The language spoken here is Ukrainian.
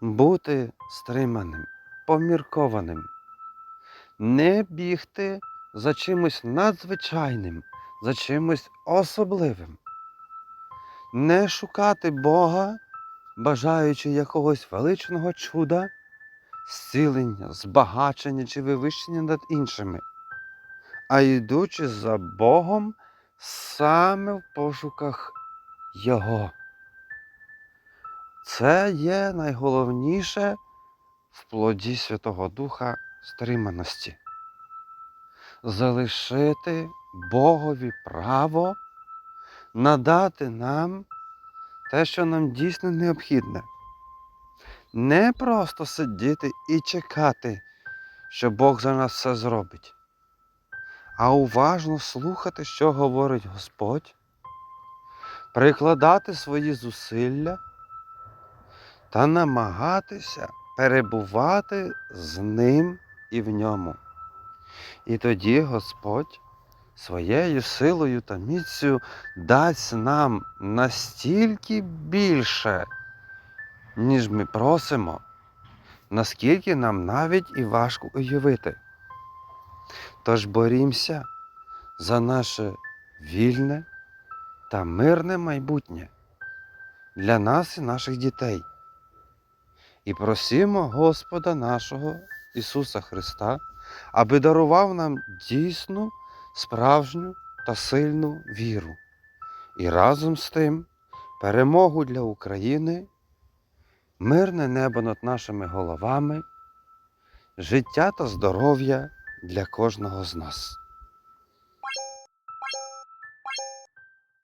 бути стриманим, поміркованим, не бігти за чимось надзвичайним, за чимось особливим, не шукати Бога, бажаючи якогось величного чуда, зцілення, збагачення чи вивищення над іншими, а йдучи за Богом саме в пошуках Його. Це є найголовніше в плоді Святого Духа стриманості. Залишити Богові право надати нам те, що нам дійсно необхідне. Не просто сидіти і чекати, що Бог за нас все зробить, а уважно слухати, що говорить Господь, прикладати свої зусилля та намагатися перебувати з ним і в ньому. І тоді Господь своєю силою та міцю дасть нам настільки більше, ніж ми просимо, наскільки нам навіть і важко уявити. Тож борімося за наше вільне та мирне майбутнє для нас і наших дітей. І просимо Господа нашого Ісуса Христа, аби дарував нам дійсну, справжню та сильну віру. І разом з тим перемогу для України, мирне небо над нашими головами, життя та здоров'я для кожного з нас.